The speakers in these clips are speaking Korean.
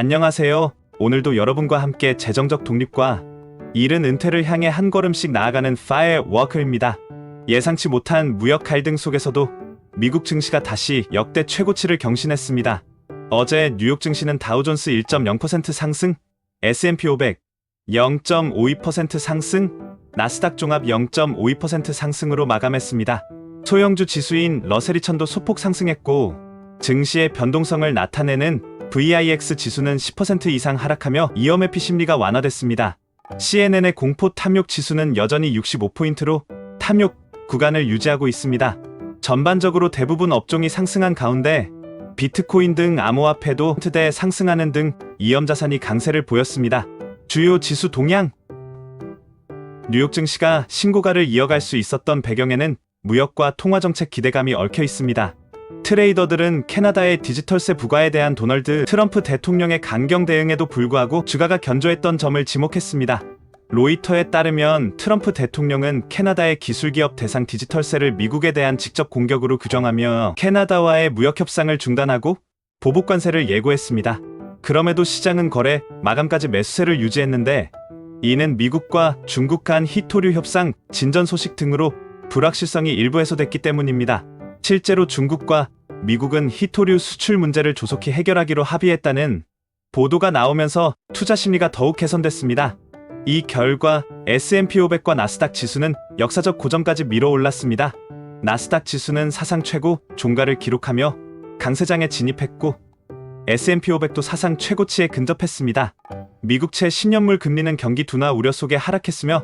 안녕하세요. 오늘도 여러분과 함께 재정적 독립과 이른 은퇴를 향해 한 걸음씩 나아가는 파이어워크입니다. 예상치 못한 무역 갈등 속에서도 미국 증시가 다시 역대 최고치를 경신했습니다. 어제 뉴욕 증시는 다우존스 1.0% 상승, S&P 500 0.52% 상승, 나스닥 종합 0.52% 상승으로 마감했습니다. 소형주 지수인 러셀 2000도 소폭 상승했고 증시의 변동성을 나타내는 VIX 지수는 10% 이상 하락하며 이어매피 심리가 완화됐습니다. CNN의 공포 탐욕 지수는 여전히 65포인트로 탐욕 구간을 유지하고 있습니다. 전반적으로 대부분 업종이 상승한 가운데 비트코인 등 암호화폐도 트대 상승하는 등 이염 자산이 강세를 보였습니다. 주요 지수 동향 뉴욕 증시가 신고가를 이어갈 수 있었던 배경에는 무역과 통화 정책 기대감이 얽혀 있습니다. 트레이더들은 캐나다의 디지털세 부과에 대한 도널드 트럼프 대통령의 강경 대응에도 불구하고 주가가 견조했던 점을 지목했습니다. 로이터에 따르면 트럼프 대통령은 캐나다의 기술기업 대상 디지털세를 미국에 대한 직접 공격으로 규정하며 캐나다와의 무역 협상을 중단하고 보복 관세를 예고했습니다. 그럼에도 시장은 거래 마감까지 매수세를 유지했는데 이는 미국과 중국 간 히토류 협상 진전 소식 등으로 불확실성이 일부 해소됐기 때문입니다. 실제로 중국과 미국은 히토류 수출 문제를 조속히 해결하기로 합의했다는 보도가 나오면서 투자 심리가 더욱 개선됐습니다. 이 결과 S&P 500과 나스닥 지수는 역사적 고점까지 밀어 올랐습니다. 나스닥 지수는 사상 최고 종가를 기록하며 강세장에 진입했고 S&P 500도 사상 최고치에 근접했습니다. 미국채 10년물 금리는 경기 둔화 우려 속에 하락했으며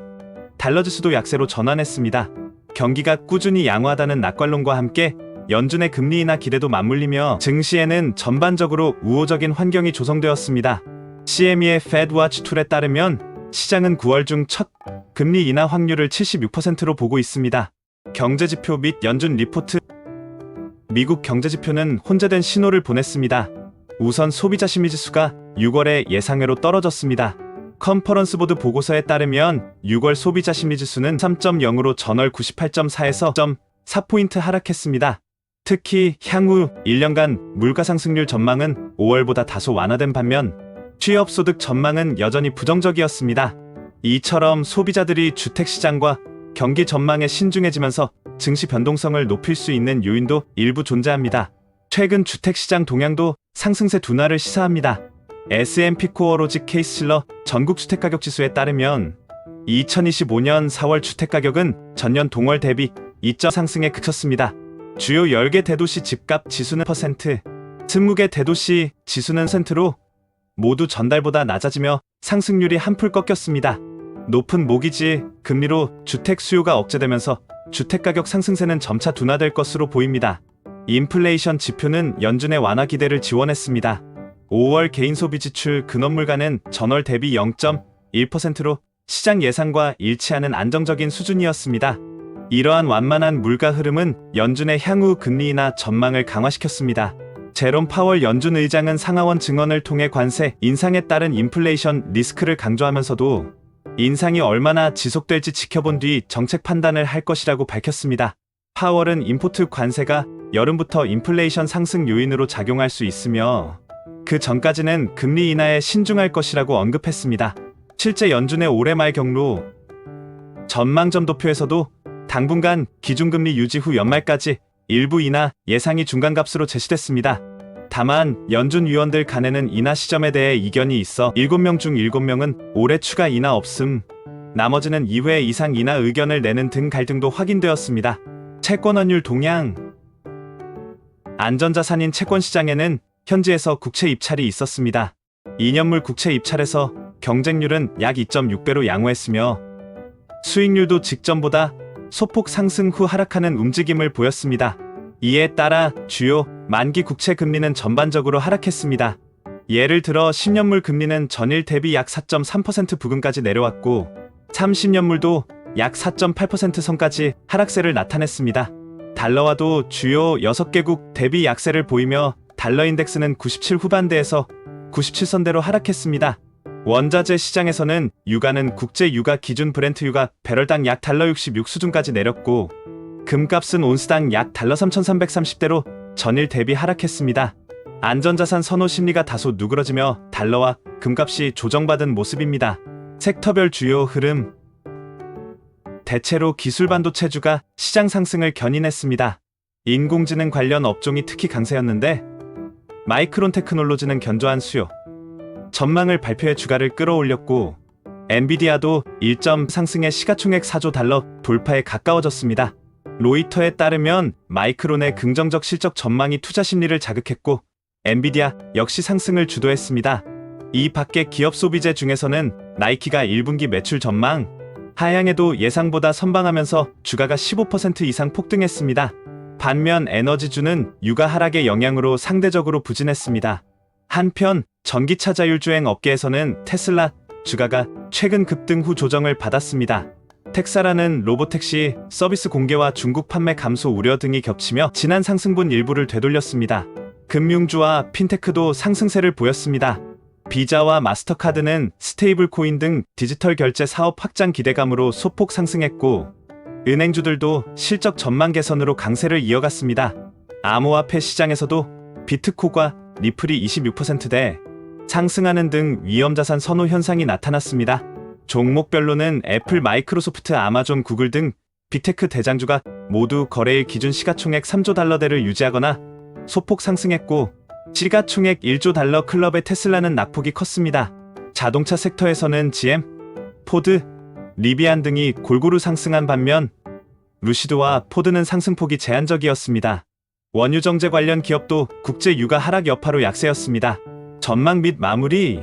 달러 지수도 약세로 전환했습니다. 경기가 꾸준히 양호하다는 낙관론과 함께 연준의 금리 인하 기대도 맞물리며 증시에는 전반적으로 우호적인 환경이 조성되었습니다. CME의 FedWatch 툴에 따르면 시장은 9월 중 첫 금리 인하 확률을 76%로 보고 있습니다. 경제지표 및 연준 리포트 미국 경제지표는 혼재된 신호를 보냈습니다. 우선 소비자 심리지수가 6월에 예상외로 떨어졌습니다. 컨퍼런스 보드 보고서에 따르면 6월 소비자 심리지수는 3.0으로 전월 98.4에서 0.4포인트 하락했습니다. 특히 향후 1년간 물가 상승률 전망은 5월보다 다소 완화된 반면 취업소득 전망은 여전히 부정적이었습니다. 이처럼 소비자들이 주택시장과 경기 전망에 신중해지면서 증시 변동성을 높일 수 있는 요인도 일부 존재합니다. 최근 주택시장 동향도 상승세 둔화를 시사합니다. S&P 코어로직 케이슬러 전국 주택가격 지수에 따르면 2025년 4월 주택가격은 전년 동월 대비 2점 상승에 그쳤습니다. 주요 10개 대도시 집값 지수는 퍼센트, 20개 대도시 지수는 센트로 모두 전달보다 낮아지며 상승률이 한풀 꺾였습니다. 높은 모기지 금리로 주택 수요가 억제되면서 주택가격 상승세는 점차 둔화될 것으로 보입니다. 인플레이션 지표는 연준의 완화 기대를 지원했습니다. 5월 개인 소비 지출 근원물가는 전월 대비 0.1%로 시장 예상과 일치하는 안정적인 수준이었습니다. 이러한 완만한 물가 흐름은 연준의 향후 금리 인하 전망을 강화시켰습니다. 제롬 파월 연준 의장은 상하원 증언을 통해 관세 인상에 따른 인플레이션 리스크를 강조하면서도 인상이 얼마나 지속될지 지켜본 뒤 정책 판단을 할 것이라고 밝혔습니다. 파월은 임포트 관세가 여름부터 인플레이션 상승 요인으로 작용할 수 있으며 그 전까지는 금리 인하에 신중할 것이라고 언급했습니다. 실제 연준의 올해 말 경로 전망점 도표에서도 당분간 기준금리 유지 후 연말까지 일부 인하 예상이 중간값으로 제시됐습니다. 다만 연준 위원들 간에는 인하 시점에 대해 이견이 있어 7명 중 7명은 올해 추가 인하 없음, 나머지는 2회 이상 인하 의견을 내는 등 갈등도 확인되었습니다. 채권환율 동향 안전자산인 채권시장에는 현지에서 국채 입찰이 있었습니다. 2년물 국채 입찰에서 경쟁률은 약 2.6배로 양호했으며 수익률도 직전보다 소폭 상승 후 하락하는 움직임을 보였습니다. 이에 따라 주요 만기 국채 금리는 전반적으로 하락했습니다. 예를 들어 10년물 금리는 전일 대비 약 4.3% 부근까지 내려왔고 30년물도 약 4.8% 선까지 하락세를 나타냈습니다. 달러와도 주요 6개국 대비 약세를 보이며 달러 인덱스는 97 후반대에서 97선대로 하락했습니다. 원자재 시장에서는 유가는 국제 유가 기준 브렌트 유가 배럴당 약 달러 66 수준까지 내렸고 금값은 온스당 약 달러 3,330대로 전일 대비 하락했습니다. 안전자산 선호 심리가 다소 누그러지며 달러와 금값이 조정받은 모습입니다. 섹터별 주요 흐름 대체로 기술 반도체주가 시장 상승을 견인했습니다. 인공지능 관련 업종이 특히 강세였는데 마이크론 테크놀로지는 견조한 수요 전망을 발표해 주가를 끌어올렸고 엔비디아도 1점 상승해 시가총액 4조 달러 돌파에 가까워졌습니다. 로이터에 따르면 마이크론의 긍정적 실적 전망이 투자 심리를 자극했고 엔비디아 역시 상승을 주도했습니다. 이 밖에 기업 소비재 중에서는 나이키가 1분기 매출 전망 하향에도 예상보다 선방하면서 주가가 15% 이상 폭등했습니다. 반면 에너지주는 유가 하락의 영향으로 상대적으로 부진했습니다. 한편 전기차 자율주행 업계에서는 테슬라 주가가 최근 급등 후 조정을 받았습니다. 텍사라는 로보택시 서비스 공개와 중국 판매 감소 우려 등이 겹치며 지난 상승분 일부를 되돌렸습니다. 금융주와 핀테크도 상승세를 보였습니다. 비자와 마스터카드는 스테이블 코인 등 디지털 결제 사업 확장 기대감으로 소폭 상승했고 은행주들도 실적 전망 개선으로 강세를 이어갔습니다. 암호화폐 시장에서도 비트코가 리플이 26%대 상승하는 등 위험자산 선호 현상이 나타났습니다. 종목별로는 애플, 마이크로소프트, 아마존, 구글 등 빅테크 대장주가 모두 거래일 기준 시가총액 3조 달러대를 유지하거나 소폭 상승했고 시가총액 1조 달러 클럽의 테슬라는 낙폭이 컸습니다. 자동차 섹터에서는 GM, 포드, 리비안 등이 골고루 상승한 반면 루시드와 포드는 상승폭이 제한적이었습니다. 원유 정제 관련 기업도 국제 유가 하락 여파로 약세였습니다. 전망 및 마무리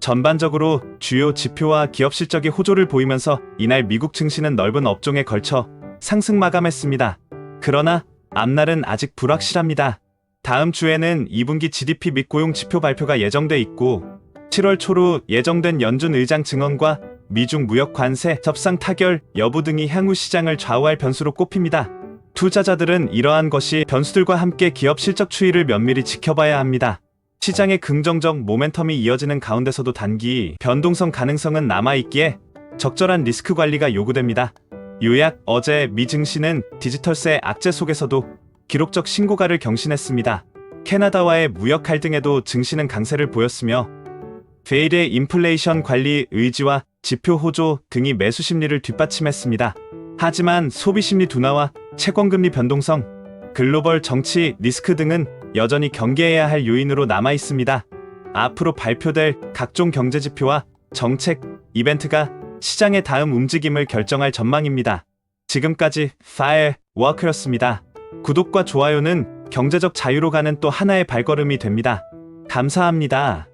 전반적으로 주요 지표와 기업 실적이 호조를 보이면서 이날 미국 증시는 넓은 업종에 걸쳐 상승 마감했습니다. 그러나 앞날은 아직 불확실합니다. 다음 주에는 2분기 GDP 및 고용 지표 발표가 예정돼 있고 7월 초로 예정된 연준 의장 증언과 미중 무역 관세 협상 타결 여부 등이 향후 시장을 좌우할 변수로 꼽힙니다. 투자자들은 이러한 것이 변수들과 함께 기업 실적 추이를 면밀히 지켜봐야 합니다. 시장의 긍정적 모멘텀이 이어지는 가운데서도 단기 변동성 가능성은 남아있기에 적절한 리스크 관리가 요구됩니다. 요약 어제 미 증시는 디지털세 악재 속에서도 기록적 신고가를 경신했습니다. 캐나다와의 무역 갈등에도 증시는 강세를 보였으며 페일의 인플레이션 관리 의지와 지표 호조 등이 매수 심리를 뒷받침했습니다. 하지만 소비 심리 둔화와 채권금리 변동성, 글로벌 정치 리스크 등은 여전히 경계해야 할 요인으로 남아 있습니다. 앞으로 발표될 각종 경제 지표와 정책, 이벤트가 시장의 다음 움직임을 결정할 전망입니다. 지금까지 파일 워크였습니다. 구독과 좋아요는 경제적 자유로 가는 또 하나의 발걸음이 됩니다. 감사합니다.